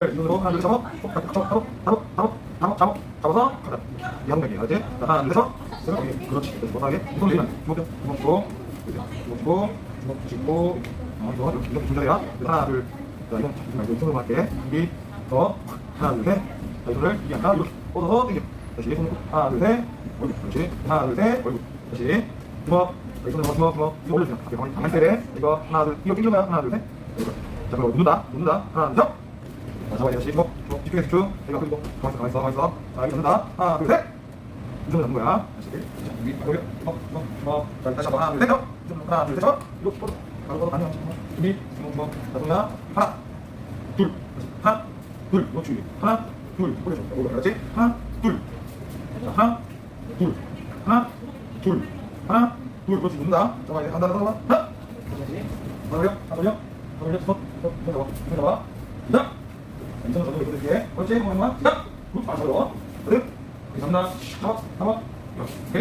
눈으로 하나 잡아 잡아 잡아 잡아 잡아 잡아 잡아서 가자 양각이 알지? 하나 둘서 그렇지 그렇지 못하게 무슨 일이야 무겁고 무겁고 무겁고 짚고 어 좋아 이렇게 이렇게 조절해라 하나 둘자 이건 잡지 말고 손으로 할게 준비 더 하나 둘셋자 이거를 이게 아까 이렇게 뻗어서 당겨 다시 손으로 하나 둘셋 얼굴 그렇지 하나 둘셋 얼굴 다시 주먹 이 손으로 주먹 주먹 이거 올려주세요 가만히 가만히 때려 이거 하나 둘 이거 삐그면 하나 둘셋 자 그럼 웃는다 웃는다 하나 둘셋 잡아야 뭐, 뭐, 집중해 집중. 내가 그리고 가만있어, 가만있어, 가만있어. 자, 이거 잡는다. 하나, 둘, 셋. 이 정도 잡는 거야. 다시. 자, 여기, 여기, 뭐, 뭐, 뭐. 자, 다시 한번 하나, 둘, 셋. 어. 이 정도, 하나, 둘, 셋. 어. 이거, 뻗어. 바로 뻗어. 잠깐만. 준비, 뭐, 뭐. 자, 손나 하나, 둘. 하나, 둘, 너 준비. 하나, 둘, 올려줘. 올려, 그렇지? 하나, 둘. 자, 하나, 둘, 하나, 둘, 하나, 둘, 그렇지. 누른다. 잠깐만, 이제 간다, 간다, 간다. 하나. 다시. 하나 올려, 하나 올려. 하나 올려, 손, 손, 손 잡아, 손 잡아. 자. 인천 저도 이렇게. 어째 보면 뭐? 굿 맞아요. 그래. 감사합니다. 자, 한번. 오케이.